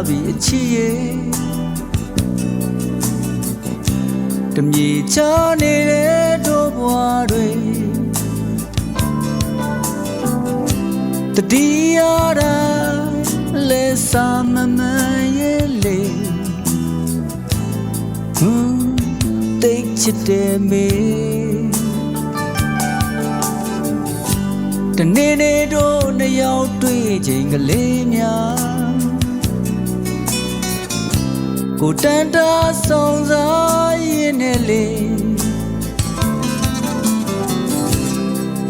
အချစ်ရဲ့တမြေချနေတဲ့တို့ဘွားတွေတတိယရာလဲစာမမန်ရဲ့လေဟူးတိတ်ချစ်တယ်မေတနေ့နေ့တို့နှစ်ယောက်တွေ့ချိန်ကလေးများ ကိုတန်တာဆောင်စားရင်နဲ့လေ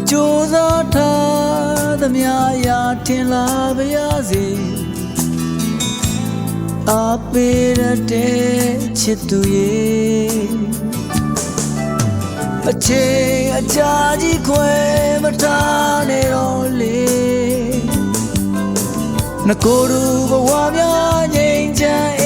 ကြိုးစားထားသမျှရာထင်လာပါရစေအပေရတဲ့ချစ်သူရဲ့အချိန်အကြာကြီးခွဲမထားနဲ့တော့လေငကိုယ်သူဘဝများငြိမ်ချမ်း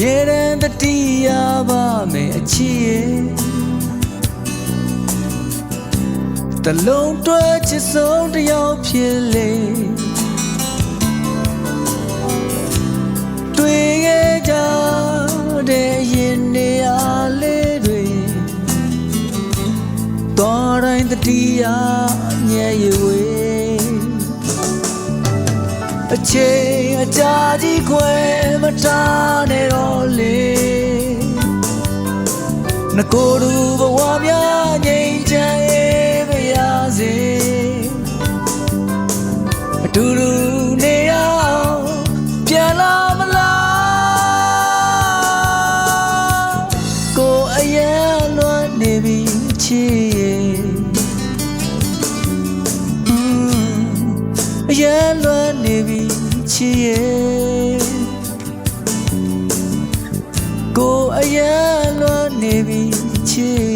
မြဲတမ်းတတိယပါမယ်အချစ်ရဲ့တလုံးတွဲချစ်ဆုံးတစ်ယောက်ဖြစ်လေတွေ့ခဲ့ကြတဲ့ရင်နေရာလေးတွေတော်တိုင်းတတိယညရဲ့ဝေး အချိန်အကြာကြီးခွဲမထားနဲ့တော့လေငကိုယ်သူဘဝများငြိမ်ချမ်းရေးပါရစေအတူတူနေအောင်ပြန်လာမလားကိုယ်အရင်လွမ်းနေပြီချ ရဲ့အရင်လွမ်းနေပြီချစ်ရဲ့ကိုယ်အရင်လွမ်းနေပြီချစ်